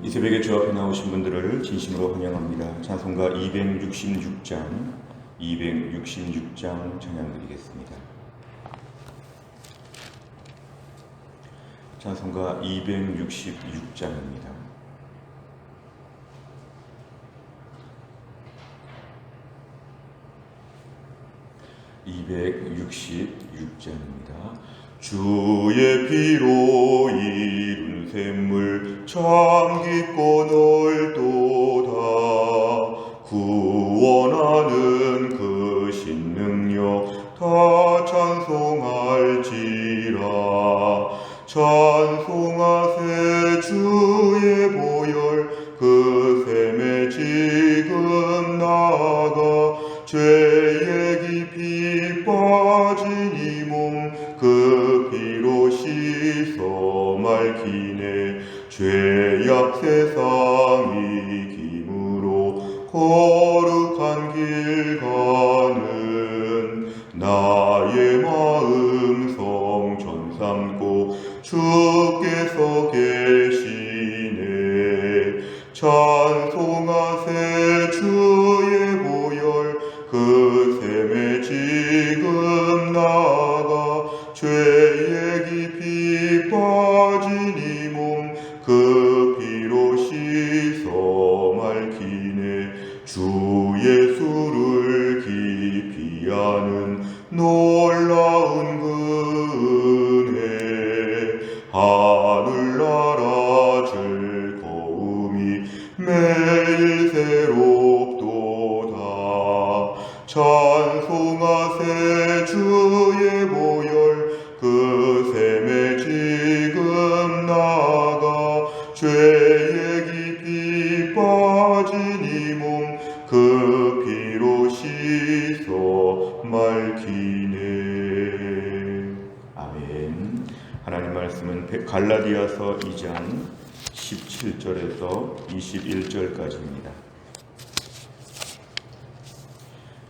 이 새벽에 주 앞에 나오신 분들을 진심으로 환영합니다. 찬송가 266장, 266장 찬양드리겠습니다. 찬송가 266장입니다. (266장입니다) 주의 피로 이룬 샘물 참 깊고 넓도다. 구원하는 그 신능력 다 찬송할지라. 찬송 찬 찬송하세 주의 보혈 그 샘에 지금 나가 죄의 깊이 이몸그 피로 씻어 맑히네 아멘 하나님 말씀은 갈라디아서 2장 17절에서 21절까지입니다.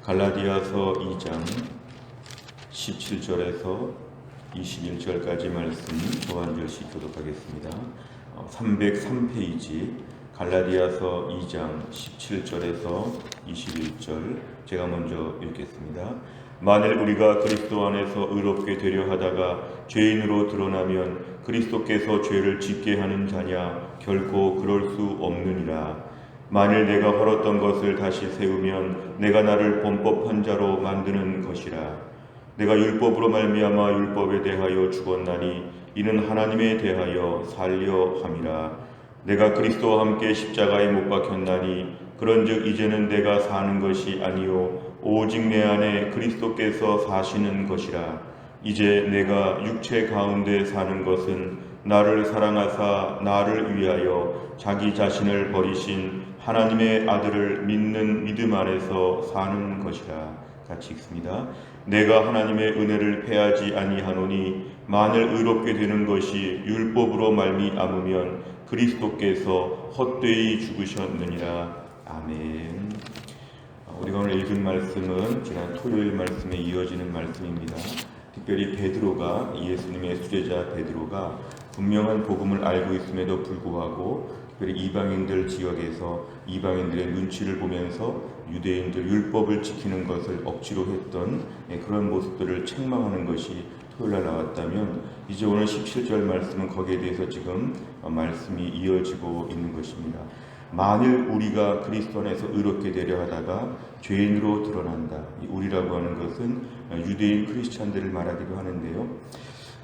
갈라디아서 2장 17절에서 21절까지 말씀 절씩 교독하겠습니다. 303페이지 갈라디아서 2장 17절에서 21절 제가 먼저 읽겠습니다. 만일 우리가 그리스도 안에서 의롭게 되려 하다가 죄인으로 드러나면 그리스도께서 죄를 짓게 하는 자냐 결코 그럴 수 없느니라. 만일 내가 헐었던 것을 다시 세우면 내가 나를 범법한 자로 만드는 것이라. 내가 율법으로 말미암아 율법에 대하여 죽었나니 이는 하나님에 대하여 살려 함이라. 내가 그리스도와 함께 십자가에 못 박혔나니 그런즉 이제는 내가 사는 것이 아니요 오직 내 안에 그리스도께서 사시는 것이라. 이제 내가 육체 가운데 사는 것은 나를 사랑하사 나를 위하여 자기 자신을 버리신 하나님의 아들을 믿는 믿음 안에서 사는 것이라. 같이 읽습니다. 내가 하나님의 은혜를 패하지 아니하노니 만일 의롭게 되는 것이 율법으로 말미암으면 그리스도께서 헛되이 죽으셨느니라. 아멘. 우리가 오늘 읽은 말씀은 지난 토요일 말씀에 이어지는 말씀입니다. 특별히 베드로가 예수님의 수제자 베드로가 분명한 복음을 알고 있음에도 불구하고 이방인들 지역에서 이방인들의 눈치를 보면서 유대인들 율법을 지키는 것을 억지로 했던 예, 그런 모습들을 책망하는 것이 토요일날 나왔다면 이제 오늘 17절 말씀은 거기에 대해서 지금 말씀이 이어지고 있는 것입니다. 만일 우리가 그리스도 안에서 의롭게 되려 하다가 죄인으로 드러난다. 이 우리라고 하는 것은 유대인 크리스찬들을 말하기도 하는데요.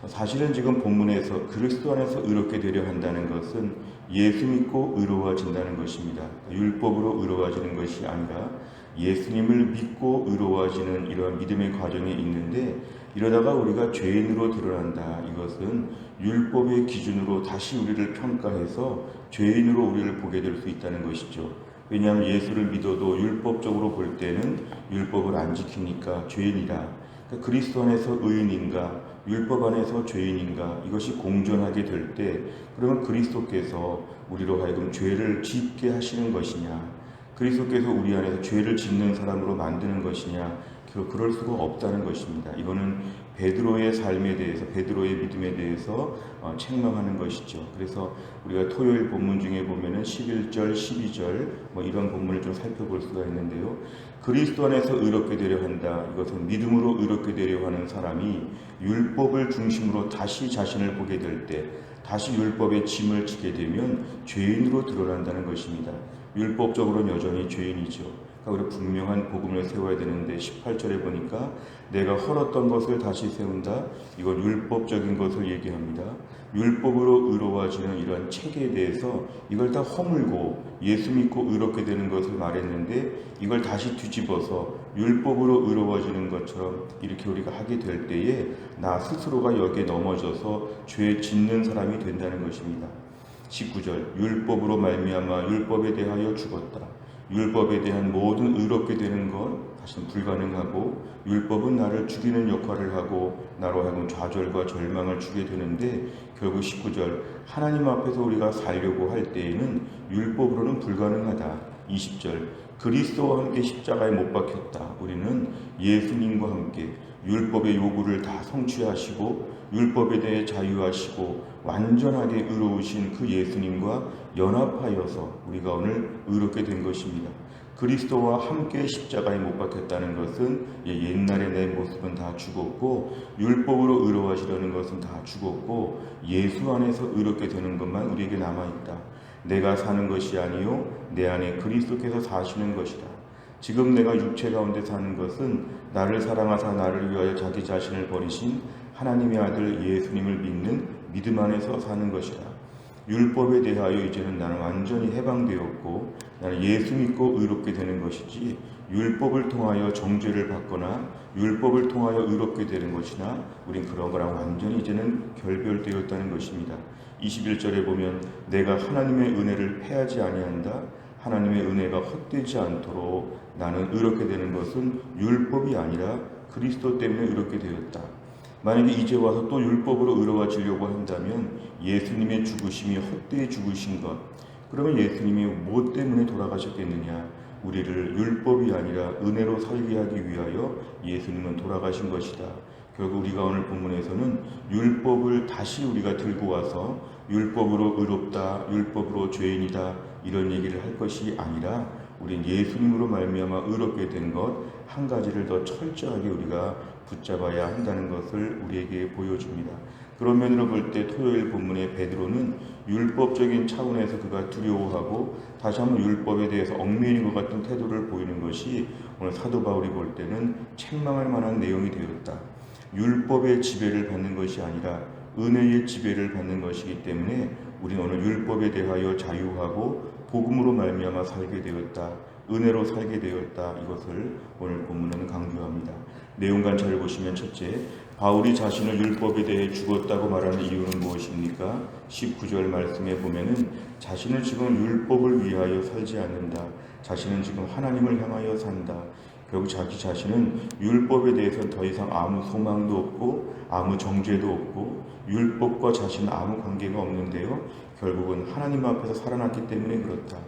사실은 지금 본문에서 그리스도 안에서 의롭게 되려 한다는 것은 예수 믿고 의로워진다는 것입니다. 율법으로 의로워지는 것이 아니라 예수님을 믿고 의로워지는 이러한 믿음의 과정이 있는데 이러다가 우리가 죄인으로 드러난다. 이것은 율법의 기준으로 다시 우리를 평가해서 죄인으로 우리를 보게 될 수 있다는 것이죠. 왜냐하면 예수를 믿어도 율법적으로 볼 때는 율법을 안 지키니까 죄인이라. 그러니까 그리스도 안에서 의인인가, 율법 안에서 죄인인가? 이것이 공존하게 될 때 그러면 그리스도께서 우리로 하여금 죄를 짓게 하시는 것이냐, 그리스도께서 우리 안에서 죄를 짓는 사람으로 만드는 것이냐, 그럴 수가 없다는 것입니다. 이거는 베드로의 삶에 대해서 베드로의 믿음에 대해서 어, 책망하는 것이죠. 그래서 우리가 토요일 본문 중에 보면은 11절, 12절 뭐 이런 본문을 좀 살펴볼 수가 있는데요. 그리스도 안에서 의롭게 되려 한다. 이것은 믿음으로 의롭게 되려 하는 사람이 율법을 중심으로 다시 자신을 보게 될 때, 다시 율법의 짐을 지게 되면 죄인으로 드러난다는 것입니다. 율법적으로는 여전히 죄인이죠. 우리 분명한 복음을 세워야 되는데 18절에 보니까 내가 헐었던 것을 다시 세운다. 이건 율법적인 것을 얘기합니다. 율법으로 의로워지는 이런 체계에 대해서 이걸 다 허물고 예수 믿고 의롭게 되는 것을 말했는데 이걸 다시 뒤집어서 율법으로 의로워지는 것처럼 이렇게 우리가 하게 될 때에 나 스스로가 여기에 넘어져서 죄 짓는 사람이 된다는 것입니다. 19절 율법으로 말미암아 율법에 대하여 죽었다. 율법에 대한 모든 의롭게 되는 것 다시는 불가능하고 율법은 나를 죽이는 역할을 하고 나로 하여금 좌절과 절망을 주게 되는데 결국 19절 하나님 앞에서 우리가 살려고 할 때에는 율법으로는 불가능하다. 20절 그리스도와 함께 십자가에 못 박혔다. 우리는 예수님과 함께 율법의 요구를 다 성취하시고 율법에 대해 자유하시고 완전하게 의로우신 그 예수님과 연합하여서 우리가 오늘 의롭게 된 것입니다. 그리스도와 함께 십자가에 못 박혔다는 것은 옛날의 내 모습은 다 죽었고 율법으로 의로워하시려는 것은 다 죽었고 예수 안에서 의롭게 되는 것만 우리에게 남아 있다. 내가 사는 것이 아니요 내 안에 그리스도께서 사시는 것이다. 지금 내가 육체 가운데 사는 것은 나를 사랑하사 나를 위하여 자기 자신을 버리신 하나님의 아들 예수님을 믿는 믿음 안에서 사는 것이다. 율법에 대하여 이제는 나는 완전히 해방되었고 나는 예수 믿고 의롭게 되는 것이지 율법을 통하여 정죄를 받거나 율법을 통하여 의롭게 되는 것이나 우린 그런 거랑 완전히 이제는 결별되었다는 것입니다. 21절에 보면 내가 하나님의 은혜를 패하지 아니한다. 하나님의 은혜가 헛되지 않도록 나는 의롭게 되는 것은 율법이 아니라 그리스도 때문에 의롭게 되었다. 만약에 이제 와서 또 율법으로 의로워지려고 한다면 예수님의 죽으심이 헛되이 죽으신 것, 그러면 예수님이 무엇 때문에 돌아가셨겠느냐? 우리를 율법이 아니라 은혜로 살게 하기 위하여 예수님은 돌아가신 것이다. 결국 우리가 오늘 본문에서는 율법을 다시 우리가 들고 와서 율법으로 의롭다, 율법으로 죄인이다 이런 얘기를 할 것이 아니라 우린 예수님으로 말미암아 의롭게 된 것 한 가지를 더 철저하게 우리가 붙잡아야 한다는 것을 우리에게 보여줍니다. 그런 면으로 볼 때 토요일 본문의 베드로는 율법적인 차원에서 그가 두려워하고 다시 한번 율법에 대해서 얽매이는 것 같은 태도를 보이는 것이 오늘 사도 바울이 볼 때는 책망할 만한 내용이 되었다. 율법의 지배를 받는 것이 아니라 은혜의 지배를 받는 것이기 때문에 우리는 오늘 율법에 대하여 자유하고 복음으로 말미암아 살게 되었다. 은혜로 살게 되었다. 이것을 오늘 본문은 강조합니다. 내용간 잘 보시면 첫째, 바울이 자신을 율법에 대해 죽었다고 말하는 이유는 무엇입니까? 19절 말씀에 보면은 자신은 지금 율법을 위하여 살지 않는다. 자신은 지금 하나님을 향하여 산다. 결국 자기 자신은 율법에 대해서 더 이상 아무 소망도 없고 아무 정죄도 없고 율법과 자신은 아무 관계가 없는데요. 결국은 하나님 앞에서 살아났기 때문에 그렇다.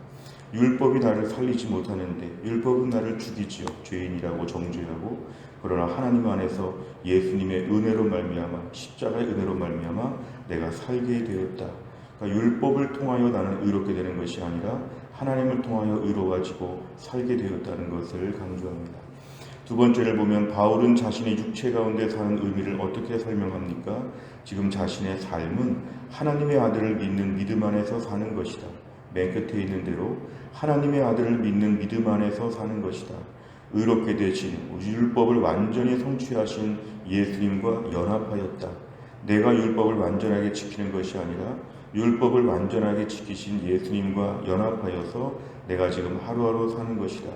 율법이 나를 살리지 못하는데 율법은 나를 죽이지요. 죄인이라고 정죄하고 그러나 하나님 안에서 예수님의 은혜로 말미암아 십자가의 은혜로 말미암아 내가 살게 되었다. 그러니까 율법을 통하여 나는 의롭게 되는 것이 아니라 하나님을 통하여 의로워지고 살게 되었다는 것을 강조합니다. 두 번째를 보면 바울은 자신의 육체 가운데 사는 의미를 어떻게 설명합니까? 지금 자신의 삶은 하나님의 아들을 믿는 믿음 안에서 사는 것이다. 맨 끝에 있는 대로 하나님의 아들을 믿는 믿음 안에서 사는 것이다. 의롭게 되신 율법을 완전히 성취하신 예수님과 연합하였다. 내가 율법을 완전하게 지키는 것이 아니라 율법을 완전하게 지키신 예수님과 연합하여서 내가 지금 하루하루 사는 것이다.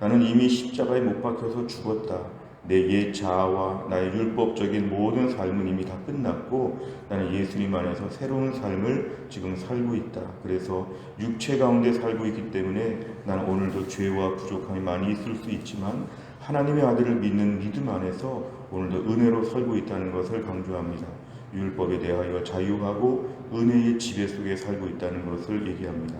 나는 이미 십자가에 못 박혀서 죽었다. 내 옛 자아와 나의 율법적인 모든 삶은 이미 다 끝났고 나는 예수님 안에서 새로운 삶을 지금 살고 있다. 그래서 육체 가운데 살고 있기 때문에 나는 오늘도 죄와 부족함이 많이 있을 수 있지만 하나님의 아들을 믿는 믿음 안에서 오늘도 은혜로 살고 있다는 것을 강조합니다. 율법에 대하여 자유하고 은혜의 지배 속에 살고 있다는 것을 얘기합니다.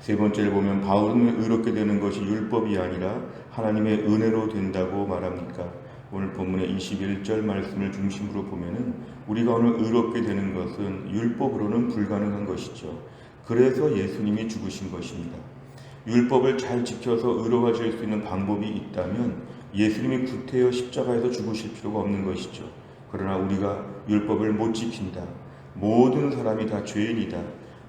세 번째를 보면 바울은 의롭게 되는 것이 율법이 아니라 하나님의 은혜로 된다고 말합니까? 오늘 본문의 21절 말씀을 중심으로 보면은 우리가 오늘 의롭게 되는 것은 율법으로는 불가능한 것이죠. 그래서 예수님이 죽으신 것입니다. 율법을 잘 지켜서 의로워질 수 있는 방법이 있다면 예수님이 구태여 십자가에서 죽으실 필요가 없는 것이죠. 그러나 우리가 율법을 못 지킨다. 모든 사람이 다 죄인이다.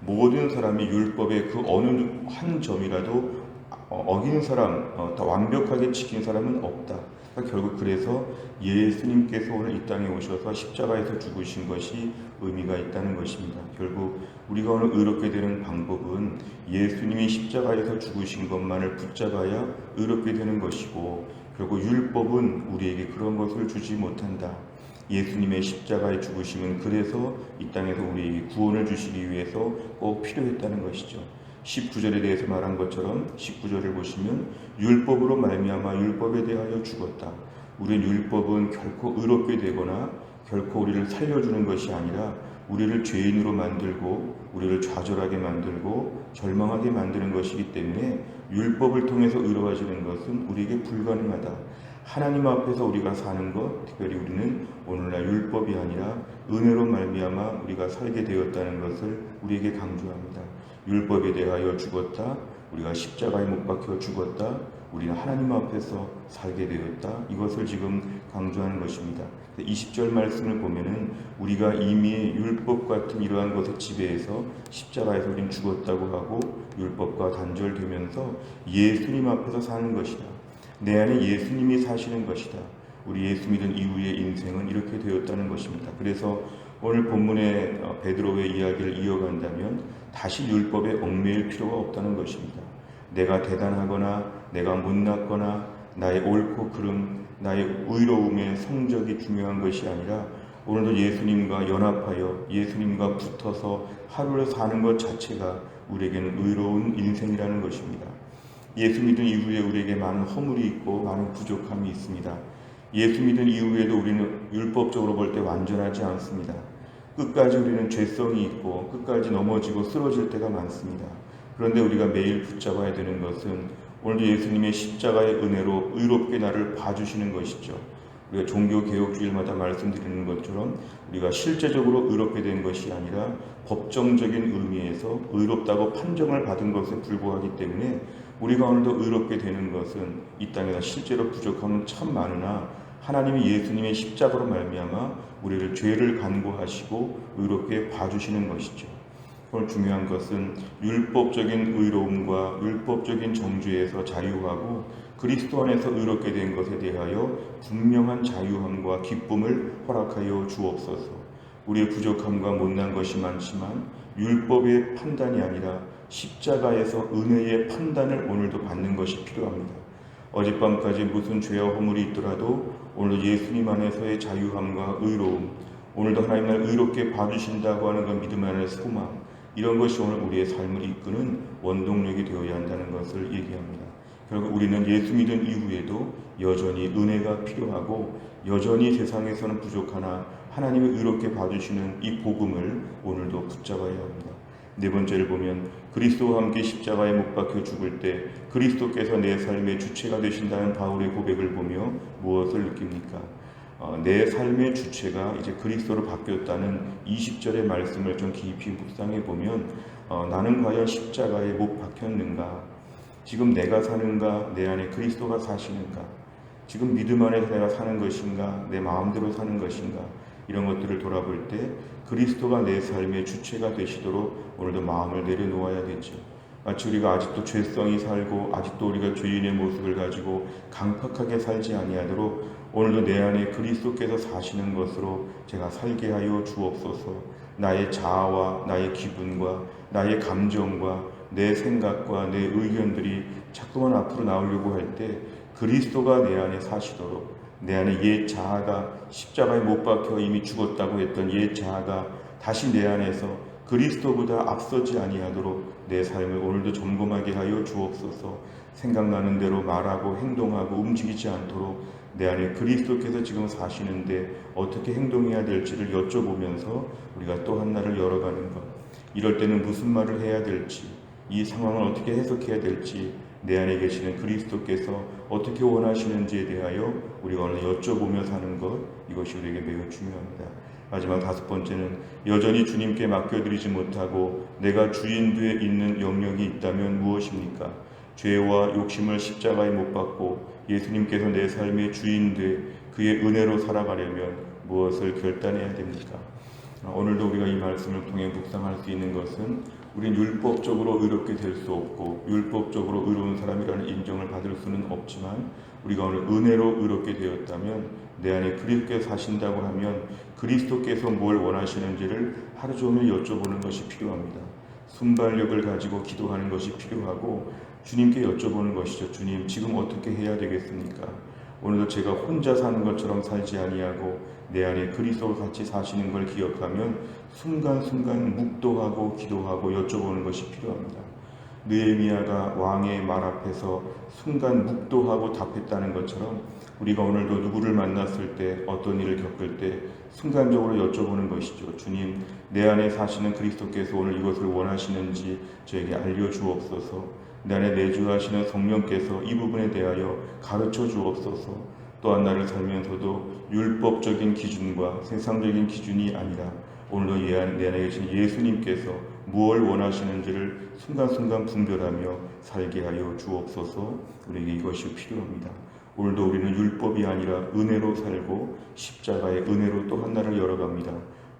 모든 사람이 율법의 그 어느 한 점이라도 어긴 사람, 어, 더 완벽하게 지킨 사람은 없다. 그러니까 결국 그래서 예수님께서 오늘 이 땅에 오셔서 십자가에서 죽으신 것이 의미가 있다는 것입니다. 결국 우리가 오늘 의롭게 되는 방법은 예수님이 십자가에서 죽으신 것만을 붙잡아야 의롭게 되는 것이고 결국 율법은 우리에게 그런 것을 주지 못한다. 예수님의 십자가의 죽으심은 그래서 이 땅에서 우리에게 구원을 주시기 위해서 꼭 필요했다는 것이죠. 19절에 대해서 말한 것처럼 19절을 보시면 율법으로 말미암아 율법에 대하여 죽었다. 우리 율법은 결코 의롭게 되거나 결코 우리를 살려주는 것이 아니라 우리를 죄인으로 만들고 우리를 좌절하게 만들고 절망하게 만드는 것이기 때문에 율법을 통해서 의로워지는 것은 우리에게 불가능하다. 하나님 앞에서 우리가 사는 것, 특별히 우리는 오늘날 율법이 아니라 은혜로 말미암아 우리가 살게 되었다는 것을 우리에게 강조합니다. 율법에 대하여 죽었다. 우리가 십자가에 못 박혀 죽었다. 우리는 하나님 앞에서 살게 되었다. 이것을 지금 강조하는 것입니다. 20절 말씀을 보면은 우리가 이미 율법 같은 이러한 것에 지배해서 십자가에서 우리는 죽었다고 하고 율법과 단절되면서 예수님 앞에서 사는 것이다. 내 안에 예수님이 사시는 것이다. 우리 예수 믿은 이후의 인생은 이렇게 되었다는 것입니다. 그래서 오늘 본문의 어, 베드로의 이야기를 이어간다면 다시 율법에 얽매일 필요가 없다는 것입니다. 내가 대단하거나 내가 못났거나 나의 옳고 그름, 나의 의로움의 성적이 중요한 것이 아니라 오늘도 예수님과 연합하여 예수님과 붙어서 하루를 사는 것 자체가 우리에게는 의로운 인생이라는 것입니다. 예수 믿은 이후에 우리에게 많은 허물이 있고 많은 부족함이 있습니다. 예수 믿은 이후에도 우리는 율법적으로 볼 때 완전하지 않습니다. 끝까지 우리는 죄성이 있고 끝까지 넘어지고 쓰러질 때가 많습니다. 그런데 우리가 매일 붙잡아야 되는 것은 오늘도 예수님의 십자가의 은혜로 의롭게 나를 봐주시는 것이죠. 우리가 종교 개혁 주일마다 말씀드리는 것처럼 우리가 실제적으로 의롭게 된 것이 아니라 법정적인 의미에서 의롭다고 판정을 받은 것에 불과하기 때문에 우리가 오늘도 의롭게 되는 것은 이 땅에서 실제로 부족함은 참 많으나 하나님이 예수님의 십자가로 말미암아 우리를 죄를 간구하시고 의롭게 봐주시는 것이죠. 오늘 중요한 것은 율법적인 의로움과 율법적인 정죄에서 자유하고 그리스도 안에서 의롭게 된 것에 대하여 분명한 자유함과 기쁨을 허락하여 주옵소서. 우리의 부족함과 못난 것이 많지만 율법의 판단이 아니라 십자가에서 은혜의 판단을 오늘도 받는 것이 필요합니다. 어젯밤까지 무슨 죄와 허물이 있더라도 오늘도 예수님 안에서의 자유함과 의로움, 오늘도 하나님 날 의롭게 봐주신다고 하는 그 믿음 안의 소망, 이런 것이 오늘 우리의 삶을 이끄는 원동력이 되어야 한다는 것을 얘기합니다. 결국 우리는 예수 믿은 이후에도 여전히 은혜가 필요하고 여전히 세상에서는 부족하나 하나님이 의롭게 봐주시는 이 복음을 오늘도 붙잡아야 합니다. 네 번째를 보면 그리스도와 함께 십자가에 못 박혀 죽을 때 그리스도께서 내 삶의 주체가 되신다는 바울의 고백을 보며 무엇을 느낍니까? 어, 내 삶의 주체가 이제 그리스도로 바뀌었다는 20절의 말씀을 좀 깊이 묵상해 보면 어, 나는 과연 십자가에 못 박혔는가? 지금 내가 사는가? 내 안에 그리스도가 사시는가? 지금 믿음 안에서 내가 사는 것인가? 내 마음대로 사는 것인가? 이런 것들을 돌아볼 때 그리스도가 내 삶의 주체가 되시도록 오늘도 마음을 내려놓아야 되죠. 마치 우리가 아직도 죄성이 살고 아직도 우리가 죄인의 모습을 가지고 강팍하게 살지 아니하도록 오늘도 내 안에 그리스도께서 사시는 것으로 제가 살게 하여 주옵소서. 나의 자아와 나의 기분과 나의 감정과 내 생각과 내 의견들이 자꾸만 앞으로 나오려고 할 때 그리스도가 내 안에 사시도록 내 안에 옛 자아가 십자가에 못 박혀 이미 죽었다고 했던 옛 자아가 다시 내 안에서 그리스도보다 앞서지 아니하도록 내 삶을 오늘도 점검하게 하여 주옵소서. 생각나는 대로 말하고 행동하고 움직이지 않도록 내 안에 그리스도께서 지금 사시는데 어떻게 행동해야 될지를 여쭤보면서 우리가 또 한날을 열어가는 것. 이럴 때는 무슨 말을 해야 될지, 이 상황을 어떻게 해석해야 될지 내 안에 계시는 그리스도께서 어떻게 원하시는지에 대하여 우리가 오늘 여쭤보며 사는 것 이것이 우리에게 매우 중요합니다. 마지막 다섯 번째는 여전히 주님께 맡겨드리지 못하고 내가 주인되어 있는 영역이 있다면 무엇입니까? 죄와 욕심을 십자가에 못 박고 예수님께서 내 삶의 주인돼 그의 은혜로 살아가려면 무엇을 결단해야 됩니까? 아, 오늘도 우리가 이 말씀을 통해 묵상할 수 있는 것은 우린 율법적으로 의롭게 될 수 없고 율법적으로 의로운 사람이라는 인정을 받을 수는 없지만 우리가 오늘 은혜로 의롭게 되었다면 내 안에 그리스도께서 사신다고 하면 그리스도께서 뭘 원하시는지를 하루 종일 여쭤보는 것이 필요합니다. 순발력을 가지고 기도하는 것이 필요하고 주님께 여쭤보는 것이죠. 주님, 지금 어떻게 해야 되겠습니까? 오늘도 제가 혼자 사는 것처럼 살지 아니하고 내 안에 그리스도와 같이 사시는 걸 기억하면 순간순간 묵도하고 기도하고 여쭤보는 것이 필요합니다. 느헤미야가 왕의 말 앞에서 순간 묵도하고 답했다는 것처럼 우리가 오늘도 누구를 만났을 때 어떤 일을 겪을 때 순간적으로 여쭤보는 것이죠. 주님, 내 안에 사시는 그리스도께서 오늘 이것을 원하시는지 저에게 알려 주옵소서. 내 안에 내주하시는 성령께서 이 부분에 대하여 가르쳐 주옵소서. 또한 나를 살면서도 율법적인 기준과 세상적인 기준이 아니라 오늘도 내 안에 계신 예수님께서 무엇을 원하시는지를 순간순간 분별하며 살게 하여 주옵소서 우리에게 이것이 필요합니다. 오늘도 우리는 율법이 아니라 은혜로 살고 십자가의 은혜로 또 한나를 열어갑니다.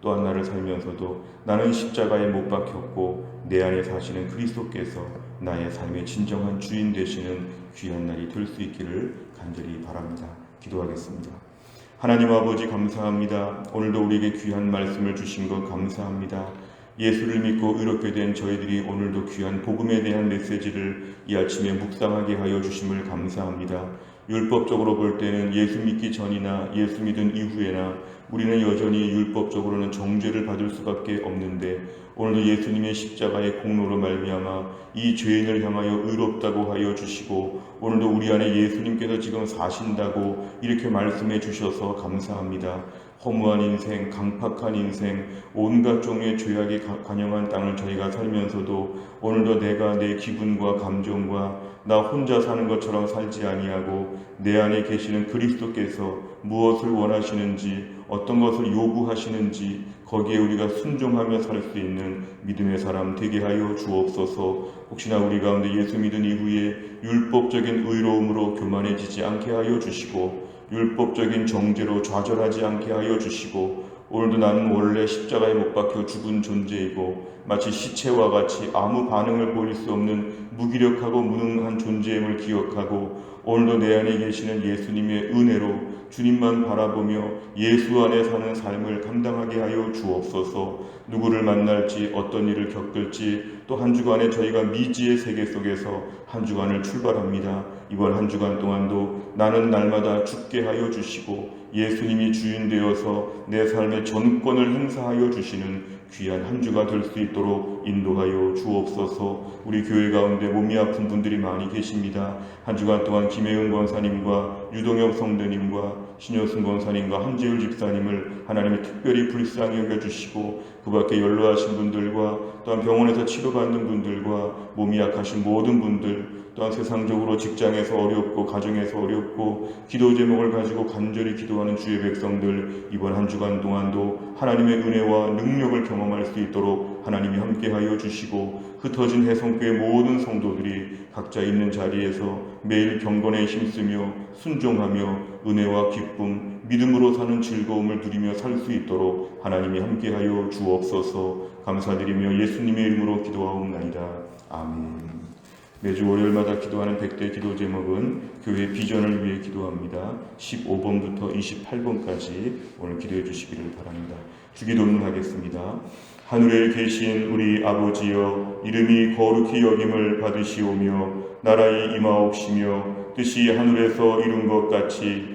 또 한나를 살면서도 나는 십자가에 못 박혔고 내 안에 사시는 그리스도께서 나의 삶의 진정한 주인 되시는 귀한 날이 될 수 있기를 간절히 바랍니다. 기도하겠습니다. 하나님 아버지 감사합니다. 오늘도 우리에게 귀한 말씀을 주신 것 감사합니다. 예수를 믿고 의롭게 된 저희들이 오늘도 귀한 복음에 대한 메시지를 이 아침에 묵상하게 하여 주심을 감사합니다. 율법적으로 볼 때는 예수 믿기 전이나 예수 믿은 이후에나 우리는 여전히 율법적으로는 정죄를 받을 수밖에 없는데 오늘도 예수님의 십자가의 공로로 말미암아 이 죄인을 향하여 의롭다고 하여 주시고 오늘도 우리 안에 예수님께서 지금 사신다고 이렇게 말씀해 주셔서 감사합니다. 허무한 인생, 강팍한 인생, 온갖 종의 죄악이 관영한 땅을 저희가 살면서도 오늘도 내가 내 기분과 감정과 나 혼자 사는 것처럼 살지 아니하고 내 안에 계시는 그리스도께서 무엇을 원하시는지 어떤 것을 요구하시는지 거기에 우리가 순종하며 살 수 있는 믿음의 사람 되게 하여 주옵소서. 혹시나 우리 가운데 예수 믿은 이후에 율법적인 의로움으로 교만해지지 않게 하여 주시고 율법적인 정죄로 좌절하지 않게 하여 주시고 오늘도 나는 원래 십자가에 못 박혀 죽은 존재이고 마치 시체와 같이 아무 반응을 보일 수 없는 무기력하고 무능한 존재임을 기억하고 오늘도 내 안에 계시는 예수님의 은혜로 주님만 바라보며 예수 안에 사는 삶을 감당하게 하여 주옵소서. 누구를 만날지 어떤 일을 겪을지 또 한 주간에 저희가 미지의 세계 속에서 한 주간을 출발합니다. 이번 한 주간 동안도 나는 날마다 죽게 하여 주시고 예수님이 주인 되어서 내 삶의 전권을 행사하여 주시는 귀한 한 주가 될 수 있도록 인도하여 주옵소서. 우리 교회 가운데 몸이 아픈 분들이 많이 계십니다. 한 주간 동안 김혜은 권사님과 유동엽 성도님과 신효승 권사님과 한재율 집사님을 하나님이 특별히 불쌍히 여겨주시고 그 밖에 연로하신 분들과 또한 병원에서 치료받는 분들과 몸이 약하신 모든 분들 또한 세상적으로 직장에서 어렵고 가정에서 어렵고 기도 제목을 가지고 간절히 기도하는 주의 백성들 이번 한 주간 동안도 하나님의 은혜와 능력을 경험할 수 있도록 하나님이 함께하여 주시고 흩어진 해성교회 모든 성도들이 각자 있는 자리에서 매일 경건에 힘쓰며 순종하며 은혜와 기쁨, 믿음으로 사는 즐거움을 누리며 살 수 있도록 하나님이 함께하여 주옵소서 감사드리며 예수님의 이름으로 기도하옵나이다. 아멘. 매주 월요일마다 기도하는 백대 기도 제목은 교회 비전을 위해 기도합니다. 15번부터 28번까지 오늘 기도해 주시기를 바랍니다. 주기도문 하겠습니다. 하늘에 계신 우리 아버지여 이름이 거룩히 여김을 받으시오며 나라의 임하옵시며 뜻이 하늘에서 이룬 것 같이